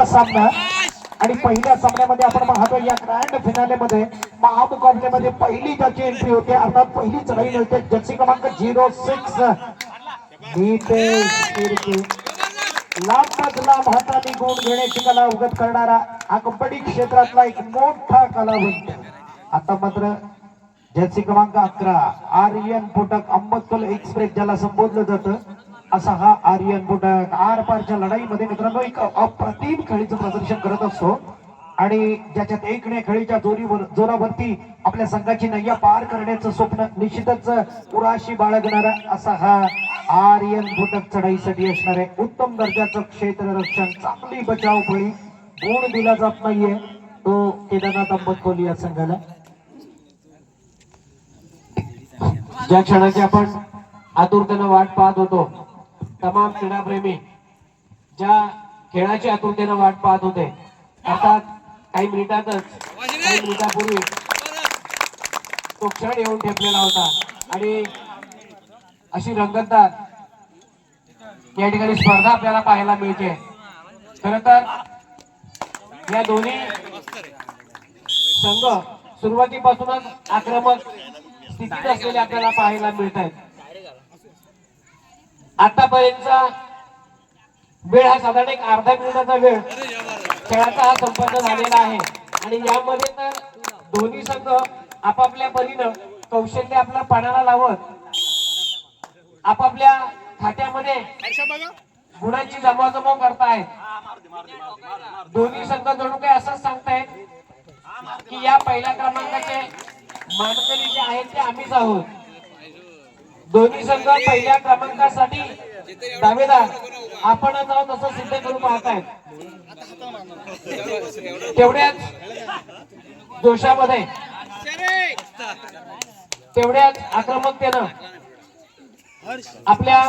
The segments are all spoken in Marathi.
पहिला सामना. आणि पहिल्या सामन्यामध्ये आपण पाहतो या ग्रँड फिनालेमध्ये महामुकाबल्यामध्ये पहिली ज्याची एंट्री होते. अर्थात पहिली चढाई होते जर्सी क्रमांक झिरो सिक्स. लांब लांब हाताने गुण घेण्याची कला अवगत करणारा हा कबड्डी क्षेत्रातला एक मोठा कलावंत. आता मात्र जर्सी क्रमांक अकरा आर्यन फुटक अंबतकुल एक्सप्रेस ज्याला संबोधलं जातं असा हा आर्यन बुटक आर पारच्या लढाईमध्ये मित्रांनो एक अप्रतिम खेळीचं प्रदर्शन करत असतो. आणि ज्याच्यात एकने खेळीच्या जोरीवर जोरावरती आपल्या संघाची नय्या पार करण्याचं स्वप्न निश्चितच पुराशी बाळगणारा असा हा आर्यन फुटक चढाईसाठी असणार आहे. उत्तम दर्जाचं क्षेत्ररक्षण चांगली बचाव फळी गुण दिला जात नाहीये. तो केदारनाथ अंबतकोली या संघाला. ज्या क्षणाची आपण आतुरतेनं वाट पाहत होतो तमाम क्रीडाप्रेमी ज्या खेळाची आतुरतेनं वाट पाहत होते अर्थात काही मिनिटातच काही मिनिटापूर्वी तो क्षण येऊन ठेपलेला होता. आणि अशी रंगतदार या ठिकाणी स्पर्धा आपल्याला पाहायला मिळते. खर तर या दोन्ही संघ सुरुवातीपासूनच आक्रमक स्थितीत असलेले आपल्याला पाहायला मिळत आहेत आतापर्यंतचा वेळ हा साधारण एक अर्धा मिनिटाचा वेळ खेळाचा हा संपन्न झालेला आहे. आणि यामध्ये तर दोन्ही संघ आपापल्या परीनं कौशल्य आपल्या पाण्याला लावत आपापल्या खात्यामध्ये गुणांची जमवाजमव करतायत. दोन्ही संघ जणू काही असंच सांगतायत की या पहिल्या क्रमांकाचे मानकरी जे आहेत ते आम्हीच आहोत. दोन्ही संघ पहिल्या क्रमांकासाठी दावेदार. आपण जाऊन असं सिद्ध करू पाहत आहेत तेवढ्याच जोशामध्ये. तेवढ्याच आक्रमकतेनं आपल्या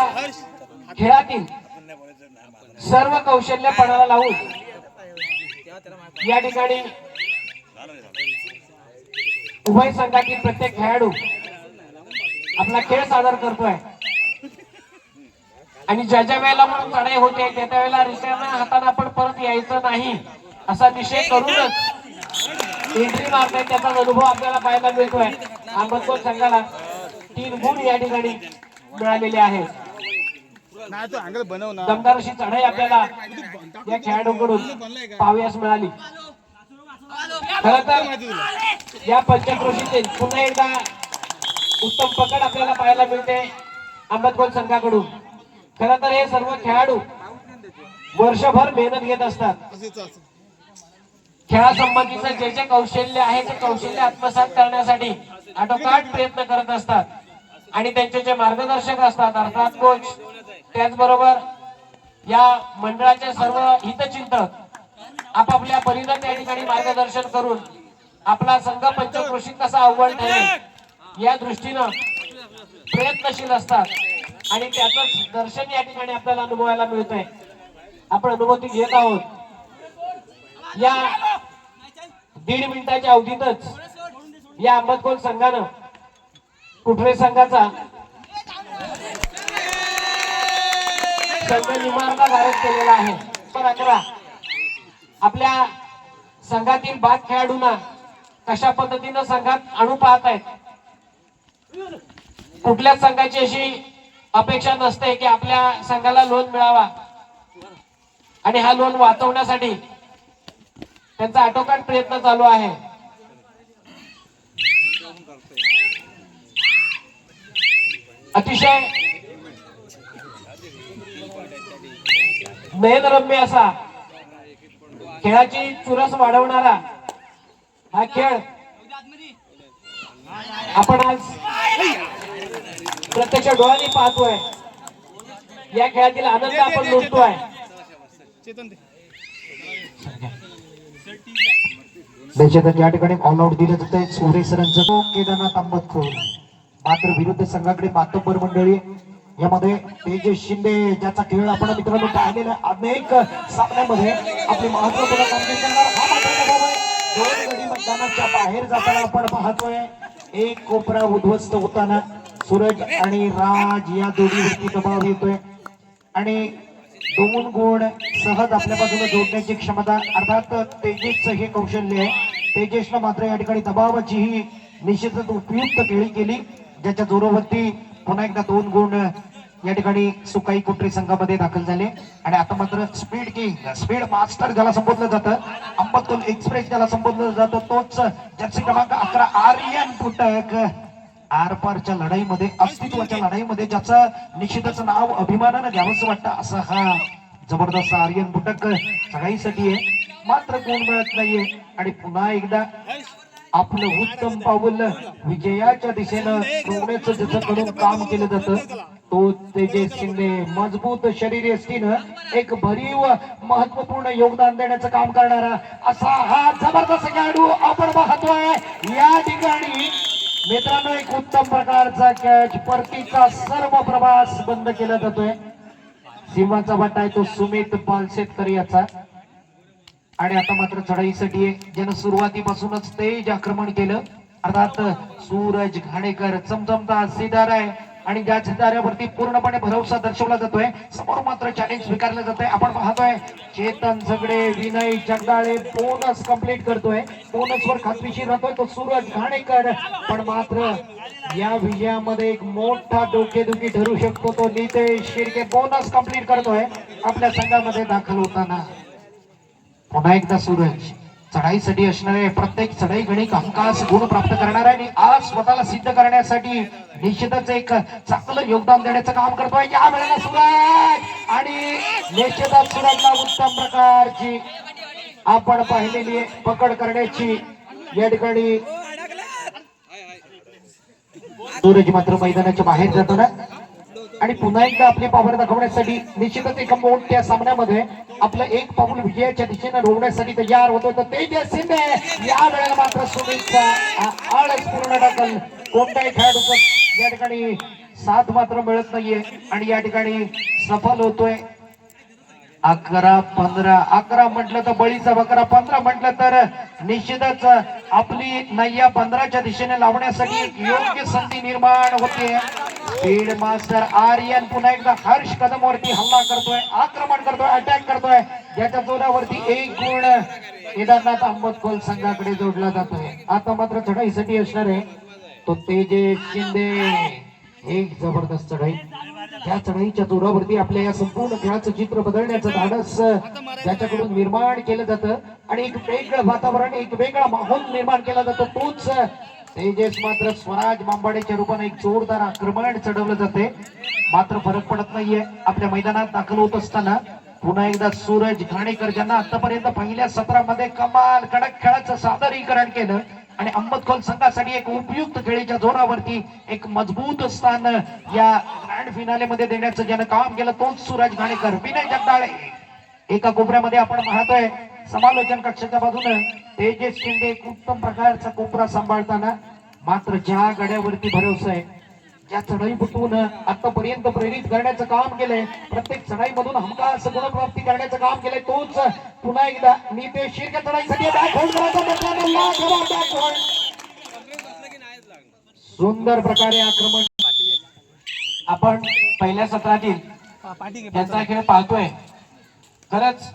खेळातील सर्व कौशल्य पणाला लावून या ठिकाणी उभय संघातील प्रत्येक खेळाडू आपला खेळ सादर करतोय. आणि ज्या ज्या वेळेला म्हणून चढाई होते त्या त्या वेळेला रिटर्न हाताने आपण परत यायचं नाही. असा निश्चय करूनच एंट्री मारताय त्याचा अनुभव आपल्याला पाहायला मिळतोय. अहमदपूर संघाला तीन गुण या ठिकाणी मिळालेले आहेत. नाही तो अँगल बनव ना. दमदार अशी चढाई आपल्याला या खेळाडूंकडून पाहाव्यास मिळाली. खर तर या पंचक्रोशीचे पुन्हा एकदा उत्तम पकड आपल्याला पाहायला मिळते अहमदकोल संघाकडून. खर तर हे सर्व खेळाडू वर्षभर मेहनत घेत असतात. खेळासंबंधीचं जे जे कौशल्य आहे ते कौशल्य आत्मसात करण्यासाठी आटोकाट प्रयत्न करत असतात. आणि त्यांचे जे मार्गदर्शक असतात अर्थात कोच त्याचबरोबर या मंडळाचे सर्व हितचिंतक आपापल्या परीनं त्या ठिकाणी मार्गदर्शन करून आपला संघ पंचकृषी कसा अव्वल ठरेल या दृष्टीनं प्रयत्नशील असतात. आणि त्याचंच दर्शन या ठिकाणी आपल्याला अनुभवायला मिळतंय. आपण अनुभूती घेत आहोत. या दीड मिनिटाच्या अवधीतच या अंबतकोल संघानं कुठरे संघाचा संघ निमार्गा भारत केलेला आहे. पण अकरा आपल्या संघातील बाद खेळाडूंना कशा पद्धतीनं संघात आणू पाहत आहेत कुठल्याच संघाची अशी अपेक्षा नसते की आपल्या संघाला लोन मिळावा? आणि हा लोन वाचवण्यासाठी त्यांचा आटोकाट प्रयत्न चालू आहे. अतिशय नयनरम्य असा खेळाची चुरस वाढवणारा हा खेळ आपण आज प्रत्यक्ष डोळ्यांनी पाहतोय. या खेळातील आनंद आपण लुटतोय. चेतन. दे. देशात या ठिकाणी ऑल आउट दिलं जात आहे सोरे सरांचं केदारनाथ अंबतखोर मात्र विरुद्ध संघाकडे मातब्बर मंडळी. यामध्ये तेजस शिंदे ज्याचा खेळ आपण मित्रांनो पाहिलेला अनेक सामन्यामध्ये आपली महत्त्वपूर्ण कामगिरी करणार. हा मात्र दबाव मैदानाच्या बाहेर जाताना आपण पाहतोय एक कोपरा उद्ध्वस्त होताना सूरज आणि राज या दोघीवरती दबाव येतोय. आणि दोन गुण सहज आपल्या बाजूला जोडण्याची क्षमता अर्थात तेजेसचं हे कौशल्य आहे. तेजेसनं मात्र या ठिकाणी दबावाची ही निश्चितच उपयुक्त खेळी केली ज्याच्या जोरावरती पुन्हा एकदा दोन गुण या ठिकाणी सुकाई कुट्री संघामध्ये दाखल झाले. आणि आता मात्र स्पीड किंग स्पीड मास्टर ज्याला संबोधलं जातं अंबतुल एक्सप्रेस ज्याला संबोधलं जातं तोच जर्सी क्रमांक अकरा आर्यन पुटक. आरपारच्या लढाईमध्ये अस्तित्वाच्या लढाईमध्ये ज्याचं निश्चितच नाव अभिमानानं घ्यावंच वाटतं असं हा जबरदस्त आर्यन बुटक सगळ्यांसाठी आहे. मात्र कोण मिळत नाहीये. आणि पुन्हा एकदा आपलं उत्तम पाऊल विजयाच्या दिशेनं रोवण्याचं ज्याच्याकडून काम केलं जातं. तो तेजस शिंदे मजबूत शरीर एसटीनं एक भरीव महत्त्वपूर्ण योगदान देण्याचं काम करणारा असा हा जबरदस्त खेळाडू आपण पाहतोय. या ठिकाणी मित्रांनो एक उत्तम प्रकारचा कॅच परतीचा सर्व प्रवास बंद केला जातोय. सिंहाचा वाटा आहे तो सुमित पालशेतकर याचा. आणि आता मात्र चढाईसाठी आहे, ज्यानं सुरुवातीपासूनच तेज आक्रमण केलं. अर्थात सूरज घाणेकर चमचमता सिदार आहे. आणि ज्या सिताऱ्यावरती पूर्णपणे भरवसा दर्शवला जातोय समोर मात्र चॅलेंज स्वीकारलं जातोय. आपण पाहतोय चेतन झगडे विनय जगदाळे बोनस कंप्लीट करतोय. बोनस वर खात्रीशीर राहतोय तो सूरज घाणेकर. पण मात्र या विजयामध्ये एक मोठा डोकेदुखी ठरू शकतो तो नितेश शिर्के. बोनस कंप्लीट करतोय. आपल्या संघामध्ये दाखल होताना. पुन्हा एकदा सूरज. चढाईसाठी असणारे प्रत्येक चढाई गणिक हमखास गुण प्राप्त करणार आहे आणि आज स्वतःला सिद्ध करण्यासाठी निश्चितच एक चांगलं योगदान देण्याचं काम करतोय या वेळेला सूरज आणि निश्चितच सूरजला उत्तम प्रकारची आपण पाहिलेली पकड करण्याची या ठिकाणी सूरज मात्र मैदानाच्या बाहेर जातो ना. आणि पुन्हा एकदा आपली पावर दाखवण्यासाठी निश्चितच एका मोठ्या सामन्यामध्ये आपलं एक पाऊल विजयाच्या दिशेने रोवण्यासाठी तयार होतो. तर तेजस शिंदे या वेळेला मात्र सुनीलचा आळस पूर्ण टाकल कोणत्याही खेळाडूचं या ठिकाणी साथ मात्र मिळत नाहीये आणि या ठिकाणी सफल होतोय. अकरा पंधरा अकरा म्हटलं तर बळीचा बकरा पंधरा म्हटलं तर निश्चितच आपली नय्या पंधराच्या दिशेने लावण्यासाठी योग्य संधी निर्माण होते. फील्ड मास्टर आर्यन पुन्हा एकदा हर्ष कदमवरती हल्ला करतोय आक्रमण करतोय अटॅक करतोय. याच्या जोरावरती एक गुण केदारनाथ अहमद संघाकडे जोडला जातोय. आता मात्र चढाईसाठी असणार आहे. तो तेजेश शिंदे. एक जबरदस्त चढाई. त्या चढाईच्या जोरावरती आपल्या या संपूर्ण खेळाचं चित्र बदलण्याचं धाडस त्याच्याकडून निर्माण केलं जातं. आणि एक वेगळं वातावरण एक वेगळा माहोल निर्माण केला जातो. तोच तेजस मात्र स्वराज बांबाडेच्या रूपाने एक जोरदार आक्रमण चढवलं जाते मात्र फरक पडत नाहीये. आपल्या मैदानात दाखल होत असताना पुन्हा एकदा सूरज घाणेकर ज्यांना आतापर्यंत पहिल्या सत्रामध्ये कमाल कडक खेळाचं सादरीकरण केलं. आणि अहमदखोल संघासाठी एक उपयुक्त खेळीच्या जोरावरती एक मजबूत स्थान या ग्रँड फिनाले मध्ये देण्याचं ज्यानं काम केलं तोच सूरज घाणेकर. विनय जगदाळे एका कोपऱ्यामध्ये आपण पाहतोय. समालोचन कक्षाच्या बाजूने तेजस शिंदे एक उत्तम प्रकारचा कोपरा सांभाळताना मात्र ज्या गड्यावरती भरोसा आहे ज्या चढाईपटून आतापर्यंत प्रेरित करण्याचं काम केलंय प्रत्येक चढाईमधून हमखास गुणप्राप्ती करण्याचं काम केलंय तोच पुन्हा एकदा चढाईसाठी म्हटल्यानं लाजवाब back hold. सुंदर प्रकारे आक्रमण आपण पहिल्या सत्रातील त्यांचा खेळ पाहतोय खरंच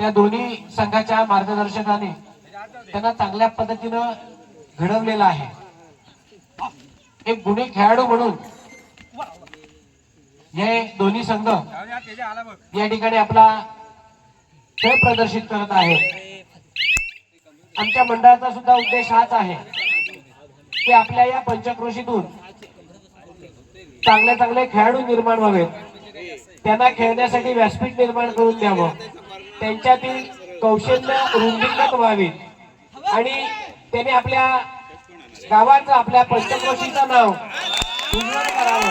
त्या दोन्ही संघाच्या मार्गदर्शकाने त्यांना चांगल्या पद्धतीनं घडवलेलं आहे. एक गुणी खेळाडू म्हणून हे दोन्ही संघ या ठिकाणी आपला खेळ प्रदर्शित करत आहे. आमच्या मंडळाचा सुद्धा उद्देश हाच आहे की आपल्या या पंचक्रोशीतून चांगले चांगले खेळाडू निर्माण व्हावेत. त्यांना खेळण्यासाठी व्यासपीठ निर्माण करून द्यावं. त्यांच्यातील कौशल्य रुंदीकृत व्हावीत. आणि त्याने आपल्या गावाचं आपल्या पंचक्रोशीचं नाव उज्ज्वल करावं.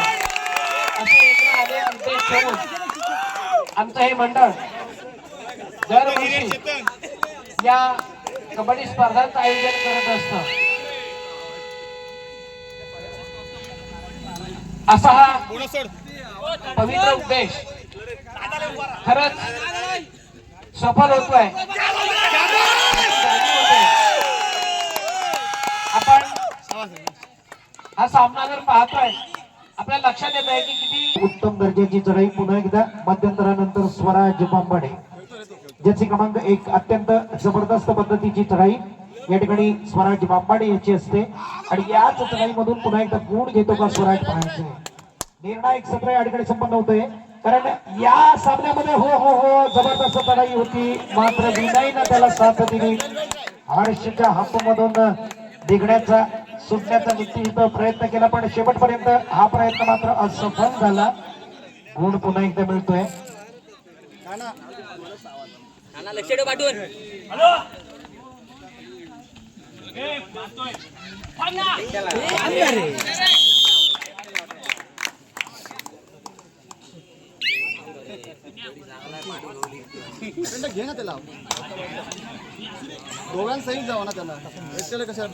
असे आले आमचे अनेक आमचं हे मंडळ. दरवर्षी या कबड्डी स्पर्धांचं आयोजन करत असतं. असा हा पवित्र उद्देश. खरंच सफल होतोय. आपण हा सामना जर पाहतोय आपल्या लक्षात येत आहे की किती उत्तम दर्जाची चढाई पुन्हा एकदा मध्यंतरानंतर स्वराज बांबाडे. ज्याचे क्रमांक एक अत्यंत जबरदस्त पद्धतीची चढाई. या ठिकाणी स्वराज बांबाडे याची असते. आणि याच चढाईमधून पुन्हा एकदा गुण घेतो का स्वराज पाहायचे निर्णायक सत्र या ठिकाणी संपन्न होतोय. कारण या सामन्यामध्ये हो हो हो जबरदस्त चढाई होती. मात्र विनयनं त्याला साथ दिली. हर्षच्या हातमधून निघण्याचा सुटण्याचा निश्चित प्रयत्न केला पण शेवटपर्यंत हा प्रयत्न मात्र असफल झाला. गुण पुन्हा एकदा मिळतोय. लक्ष घे ना त्याला. दोघांसहित जावा ना त्याला. एकट्याला कशाला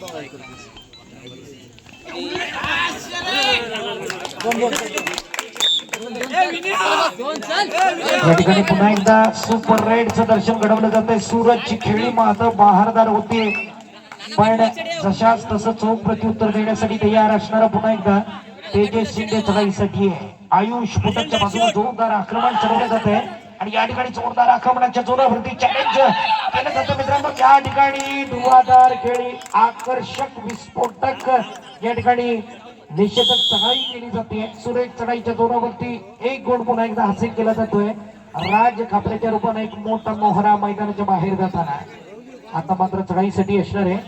या ठिकाणी पुन्हा एकदा सुपर रेडचं दर्शन घडवलं जात आहे सूरजची खेळी मात्र बहारदार होते. पण जशाच तसं चोख प्रत्युत्तर देण्यासाठी तयार असणारा पुन्हा एकदा तेजस शिंदे चढाईसाठी आहे. आयुष फुटकच्या बाजूला जोरदार आक्रमण चढवलं जात आहे आणि या ठिकाणी जोरदार आक्रमणाच्या जोरावरती चॅलेंज केलं जातं मित्रांनो या ठिकाणी धुवाधार खेळी आकर्षक विस्फोटक. या ठिकाणी निश्चितच चढाई केली जाते. सुरेख चढाईच्या जोरावरती एक गोल पुन्हा एकदा हासिल केला जातोय. राज खापल्याच्या रूपाने एक मोठा मोहरा मैदानाच्या बाहेर जाताना. आता मात्र चढाईसाठी असणार आहे.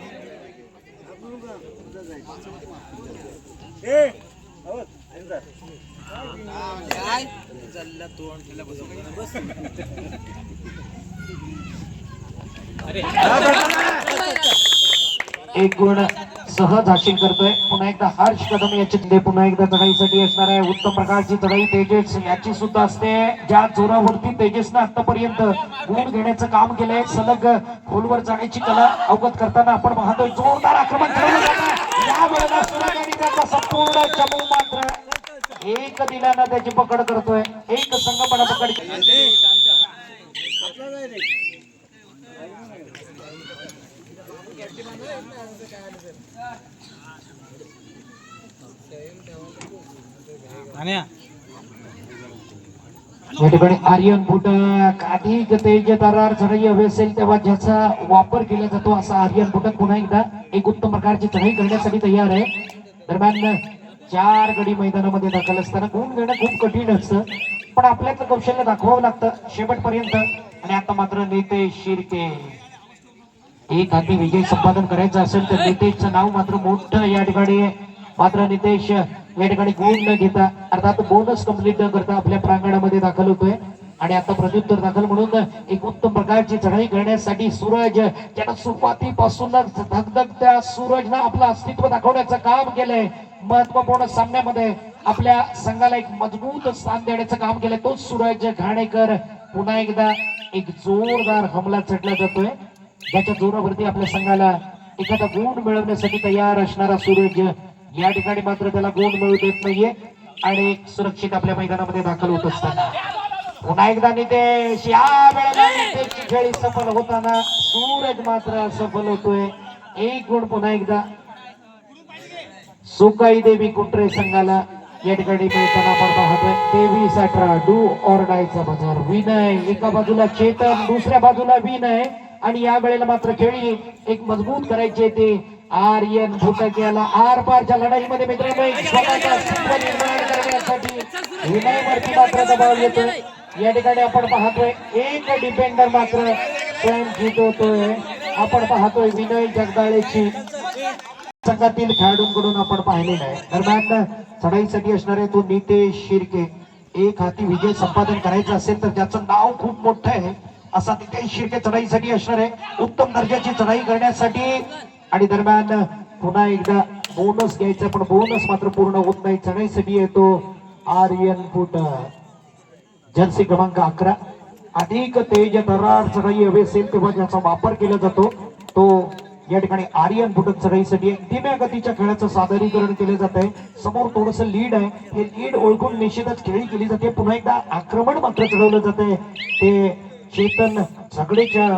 एक गुण सहज हासिल करतोय. पुन्हा एकदा हर्ष कदम याची चिंते पुन्हा एकदा चढाईसाठी असणार आहे. उत्तम प्रकारची चढाई तेजस याची सुद्धा असते. ज्या जोरावरती तेजसनं आतापर्यंत गुण घेण्याचं काम केलंय सलग खोलवर जाण्याची कला अवगत करताना आपण पाहतोय. जोरदार आक्रमण आणि त्याचा संपूर्ण चमू मात्र एक दिलानं त्याची पकड करतोय. एक संगमना पकड या ठिकाणी आर्यन फुटक अधिक तेज दरार चढाई हवी असेल तेव्हा ज्याचा वापर केला जातो असा आर्यन फुटक पुन्हा एकदा एक उत्तम प्रकारची चढाई करण्यासाठी तयार आहे. दरम्यान चार गडी मैदानामध्ये दाखल असताना गुण घेणं खूप कठीण असतं. पण आपल्यातलं कौशल्य दाखवावं लागतं शेवटपर्यंत. आणि आता मात्र नितेश शिर्के. एक हाती विजय संपादन करायचं असेल तर नितेशचं नाव मात्र मोठं या ठिकाणी मात्र नितेश या ठिकाणी गुण न घेता अर्थात बोनस कंप्लीट न करता आपल्या प्रांगणामध्ये दाखल होतोय. आणि आता प्रत्युत्तर दाखल म्हणून एक उत्तम प्रकारची चढाई करण्यासाठी सूरज त्यानं सुरुवातीपासूनच धगधगत्या सूरजनं आपलं अस्तित्व दाखवण्याचं काम केलंय. महत्त्वपूर्ण सामन्यामध्ये आपल्या संघाला एक मजबूत स्थान देण्याचं काम केलंय. तोच सूरज घाणेकर पुन्हा एकदा एक जोरदार हमला चढला जातोय. ज्याच्या जोरावरती आपल्या संघाला एखादा गुण मिळवण्यासाठी तयार असणारा सूरज या ठिकाणी मात्र त्याला गुण मिळू देत नाहीये आणि सुरक्षित आपल्या मैदानामध्ये दाखल होत असताना. पुन्हा एकदा नितेश या वेळेला नितेशची खेळी सफल होताना सूरज मात्र सफल होतोय. एक गुण पुन्हा एकदा. सुकाई देवी कुंट्रे संघाला या ठिकाणी मिळताना आपण पाहतोय. तेवीस अठरा डू ऑर डायचा बाजार. विनय एका बाजूला चेतन दुसऱ्या बाजूला विनय. आणि या वेळेला मात्र खेळी एक मजबूत करायची ते. आर्यन भूटक याला आर पारच्या लढाईमध्ये मित्रांनो एक स्वतःचं निर्माण करण्यासाठी विनयवरती मात्र दबाव येतोय. या ठिकाणी आपण पाहतोय एक डिफेंडर मात्र स्वयं जितवतोय आपण पाहतोय विनय जगदाळेची संघातील खेळाडूंकडून आपण पाहिलेलं आहे. दरम्यान चढाईसाठी असणारे तो नितेश शिर्के. एक हाती विजय संपादन करायचं असेल तर त्याचं नाव खूप मोठं आहे. असा नितेश शिर्के चढाईसाठी असणार आहे. उत्तम दर्जाची चढाई करण्यासाठी. आणि दरम्यान पुन्हा एकदा बोनस घ्यायचा पण बोनस मात्र पूर्ण होत नाही. चढाईसाठी येतो आर्यन फुट जर्सी क्रमांक अकरा. अधिक तेज दरार चढाई हवी असेल तेव्हा ज्याचा वापर केला जातो तो या ठिकाणी आर्यन फुटत चढाईसाठी आहे. धीम्या गतीच्या खेळाचं सादरीकरण केलं जात आहे समोर थोडस लीड आहे. हे लीड ओळखून निश्चितच खेळी केली जाते. पुन्हा एकदा आक्रमण मात्र चढवलं जात आहे ते चेतन झगडेच्या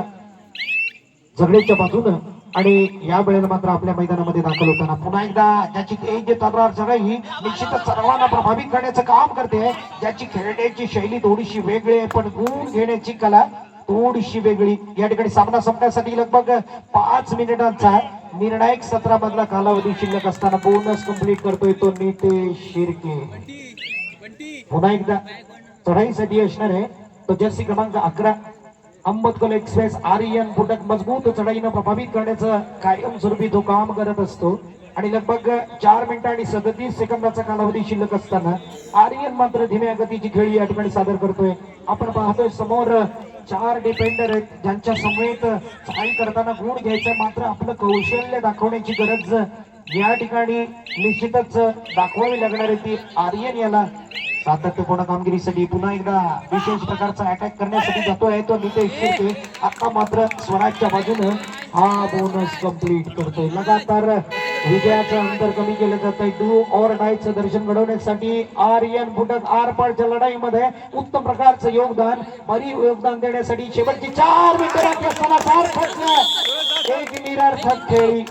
झगडेच्या बाजूनं आणि या वेळेला मात्र आपल्या मैदानामध्ये दाखल होताना पुन्हा एकदा ज्याची तेज तलवार चढाई निश्चितच सर्वांना प्रभावित करण्याचं काम करते. ज्याची खेळण्याची शैली थोडीशी वेगळी आहे पण गुण घेण्याची कला थोडीशी वेगळी. या ठिकाणी सामना संपण्यासाठी लगभग पाच मिनिटांचा निर्णायक सत्रामधला कालावधी शिल्लक असताना बोनस कंप्लीट करतोय तो नितेश शिर्के. पुन्हा एकदा चढाईसाठी असणार आहे. तो जर्सी क्रमांक अकरा. अहमदकोल एक्सप्रेस आर्यन फुटक मजबूत चढाईनं प्रभावित करण्याचं कायमस्वरूपी तो काम करत असतो. आणि लगभग चार मिनिटं आणि सदतीस सेकंदाचा कालावधी शिल्लक असताना आर्यन मात्र धीम्या गतीची खेळी या ठिकाणी सादर करतोय. आपण पाहतोय समोर चार डिपेंडर आहेत ज्यांच्या समेत चढाई करताना गुण घ्यायचं मात्र आपलं कौशल्य दाखवण्याची गरज या ठिकाणी निश्चितच दाखवावी लागणार आहे ती आर्यन याला. सातत्यपूर्ण कामगिरीसाठी पुन्हा एकदा विशेष प्रकारचा अटॅक करण्यासाठी जातोय. तो नितेश शेळके आता मात्र स्वराजच्या बाजूने हा बोनस कंप्लीट करतोय. लगातार विजयाचं अंतर कमी केलं जात आहे डू और डायचं दर्शन घडवण्यासाठी आर्यन बुटक आरपारच्या लढाईमध्ये उत्तम प्रकारचं योगदान भरीव योगदान देण्यासाठी शेवटची चार मिनिटं बाकी असताना सार्थक. एक निरार्थक खेळी.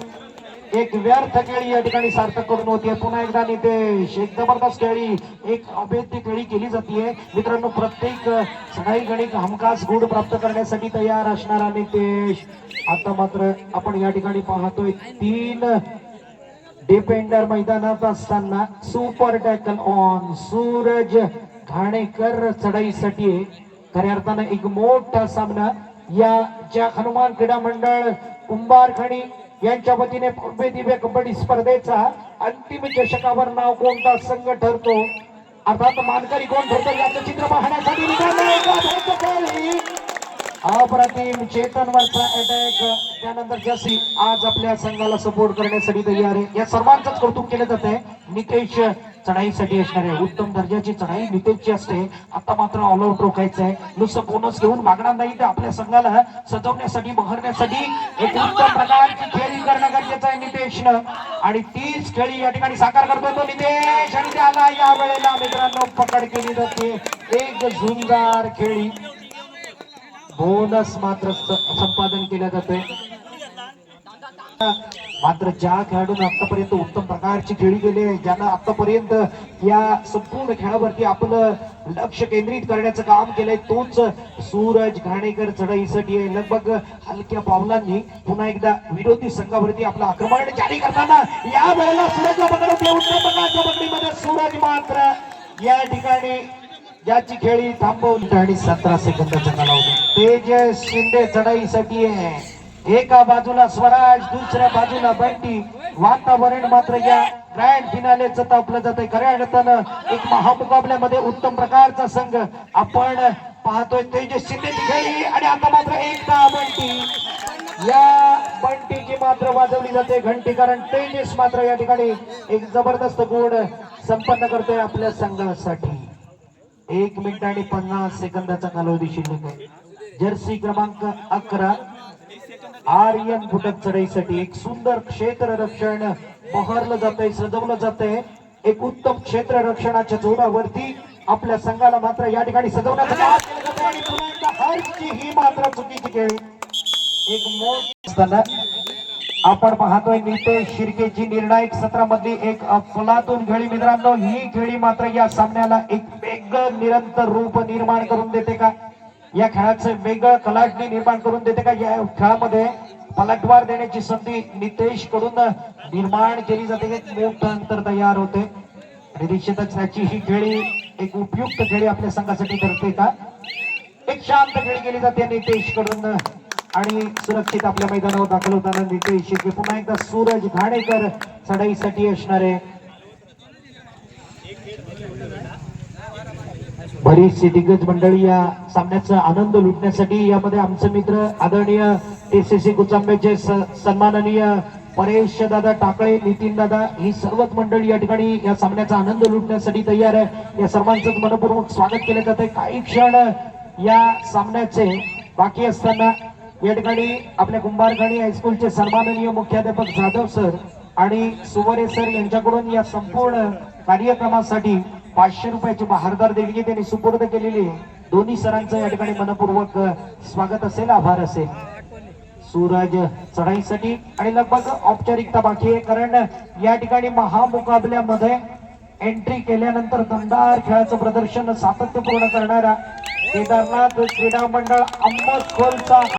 एक व्यर्थ खेळी या ठिकाणी सार्थक करून होती पुन्हा एकदा नितेश एक जबरदस्त खेळी एक अभेद्य खेळी केली जाते मित्रांनो प्रत्येक सगळी गणित हमखास गुड प्राप्त करण्यासाठी तयार असणारा नितेश. आता मात्र आपण या ठिकाणी पाहतोय तीन डिपेंडर मैदानात असताना super tackle on Suraj Ghanekar चढाईसाठी. खऱ्या अर्थानं एक मोठा सामना या ज्या हनुमान क्रीडा मंडळ कुंभारखणी यांच्या वतीने भव्य दिव्य कबड्डी स्पर्धेचा अंतिम चषकावर नाव कोणता संघ ठरतो? अर्थात मानकरी कोण ठरतो? याचं चित्र पाहण्यासाठी अप्रतिम चेतनवरचा अटॅक त्यानंतर जशी आज आपल्या संघाला सपोर्ट करण्यासाठी तयार आहे. या सर्वांचंच कौतुक केलं जात आहे नितेश चढाईसाठी असणारे उत्तम दर्जाची चढाई नितेशची असते. आता मात्र ऑल आउट रोखायचं आहे नुसतं बोनस घेऊन मागणार नाही तर आपल्या संघाला. सजवण्यासाठी बहरण्यासाठी एक उत्तम प्रकारची खेळी करणं गरजेचं आहे नितेशनं. आणि तीच खेळी या ठिकाणी साकार करतो तो नितेश. आणि त्याला या वेळेला मित्रांनो पकड केली जाते. एक झुंजार खेळी. बोनस मात्र संपादन केलं जातंय. मात्र ज्या खेळाडूंनी आतापर्यंत उत्तम प्रकारची खेळी गेले ज्यांना आतापर्यंत या संपूर्ण खेळावरती आपलं लक्ष केंद्रित करण्याचं काम केलंय तोच सूरज घाणेकर चढाईसाठी आहे. लगभग हलक्या पावलांनी पुन्हा एकदा विरोधी संघावरती आपलं आक्रमण जारी करताना या वेळेला सूरजला पकडत उत्तम प्रकारच्या पकडीमध्ये सूरज मात्र या ठिकाणी ज्याची खेळी थांबवली. आणि सतरा सेकंदाचा कालावधी तेजस शिंदे चढाईसाठी आहे. एका बाजूला स्वराज दुसऱ्या बाजूला बंटी. वातावरण मात्र या ग्रँड फिनालेचं तापलं जात आहे खऱ्या अर्थानं एक महामुकाबल्यामध्ये उत्तम प्रकारचा संघ आपण पाहतोय तेजस्वी शिंदेची खेळी आणि आता मात्र एकदा बंटी. या बंटीची मात्र वाजवली जाते घंटी कारण तेजस मात्र या ठिकाणी एक जबरदस्त गोड संपन्न करतोय आपल्या संघासाठी. एक मिनिट आणि पन्नास सेकंदाचा कालावधी शिल्लक आहे. जर्सी क्रमांक अकरा. आर्यन घुटक चढाईसाठी एक सुंदर क्षेत्र रक्षण. बहरलं जात आहे सजवलं जात आहे एक उत्तम क्षेत्र रक्षणाच्या जोरावरती आपल्या संघाला मात्र या ठिकाणी सजवण्याचं ही मात्र चुकीची एक मोठ असताना आपण पाहतोय नितेश शिर्केची निर्णायक सत्रामधली एक अफलातून खेळी मित्रांनो ही खेळी मात्र या सामन्याला एक वेगळं निरंतर रूप निर्माण करून देते का? या खेळाचं वेगळं कलाटणी निर्माण करून देते का? या खेळामध्ये पलटवार देण्याची संधी नितेशकडून निर्माण केली जाते. मोठं अंतर तयार होते. निरीक्षितच निश्चितच त्याची ही खेळी एक उपयुक्त खेळी आपल्या संघासाठी ठरते का? एक शांत खेळी केली जाते नितेशकडून आणि सुरक्षित आपल्या मैदानावर दाखल होताना नितेश पुन्हा एकदा सूरज घाणेकर चढाईसाठी असणारे बरीचशी दिग्गज मंडळी या सामन्याचा आनंद लुटण्यासाठी यामध्ये आमचे मित्र आदरणीय टीसीसी कुचांबेचे स- सन्माननीय परेश दादा टाकळे नितीन दादा ही सर्वच मंडळी या ठिकाणी या सामन्याचा आनंद लुटण्यासाठी तयार आहे. या सर्वांचं मनपूर्वक स्वागत केलं जात आहे काही क्षण या सामन्याचे बाकी असताना या ठिकाणी आपल्या कुंभारखाणी हायस्कूलचे सन्माननीय मुख्याध्यापक जाधव सर आणि सुवरे सर यांच्याकडून या संपूर्ण कार्यक्रमासाठी पाचशे रुपयाची बहारदार देणगी त्यांनी सुपूर्द केलेली आहे. दोन्ही सरांचं या ठिकाणी मनपूर्वक स्वागत असेल आभार असेल. सूरज चढाईसाठी आणि लगभग औपचारिकता बाकी आहे कारण या ठिकाणी महामुकाबल्यामध्ये एंट्री केल्यानंतर दमदार खेळाचं प्रदर्शन सातत्यपूर्ण करणारा केदारनाथ क्रीडा मंडळ अंबरखोलचा